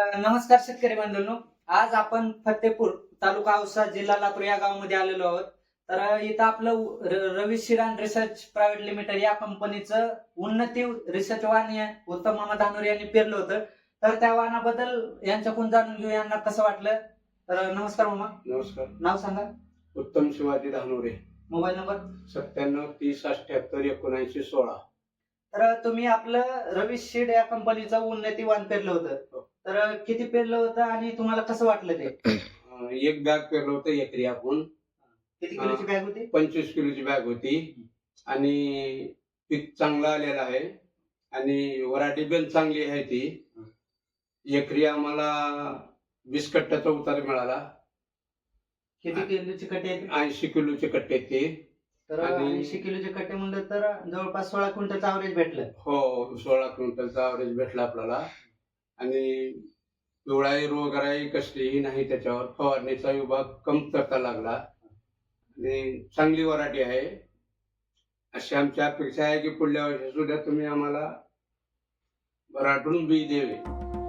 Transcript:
नमस्कार शेतकरी बांधवांनो आज आपण फतेपूर तालुका औसा जिल्हा लातूर या गावामध्ये आलेलो आहोत. तर इथं आपलं Ravi Shiran research private limited या कंपनीचं उन्नती रिसर्च वाहन उत्तम मामा धानोर यांनी पेरलं होतं. तर त्या वाहनाबद्दल यांच्याकडून जाणून घेऊ यांना कसं वाटलं? तर नमस्कार मामा. नमस्कार. नाव सांगा. उत्तम शिवाजी धानोरे. Mobile number? सत्त्याण्णव तीस अठ्याहत्तर एकोणऐंशी सोळा. तर तुम्ही आपलं रवी शेड या कंपनीचं उन्नती वाहन पेरलं होतं. तर किती पेरलं होतं आणि तुम्हाला कसं वाटलं ते? अं, एक बॅग पेरलं होतं एकरी आपण. किती किलोची बॅग होती? पंचवीस किलोची बॅग होती. आणि पीक चांगलं आलेलं आहे. आणि वराठी पण चांगली आहे ती. एकरी आम्हाला वीस कट्ट्याचा उतार मिळाला. किती किलोची कट्टे आहेत? ऐंशी किलोचे कट्टे ते. तर आणि- ऐंशी किलोचे कट्टे म्हणलं तर जवळपास सोळा क्विंटलचं अवरेज भेटलं. हो सोळा क्विंटलचा ॲव्हरेज भेटला आपल्याला. आणि पिवळाई रोगराई कसलीही नाही त्याच्यावर. फवारणीचा विभाग कमतरता लागला. आणि चांगली वराठी आहे. अशी आमची अपेक्षा आहे की पुढल्या वर्षी सुद्धा तुम्ही आम्हाला भराटून बी द्यावे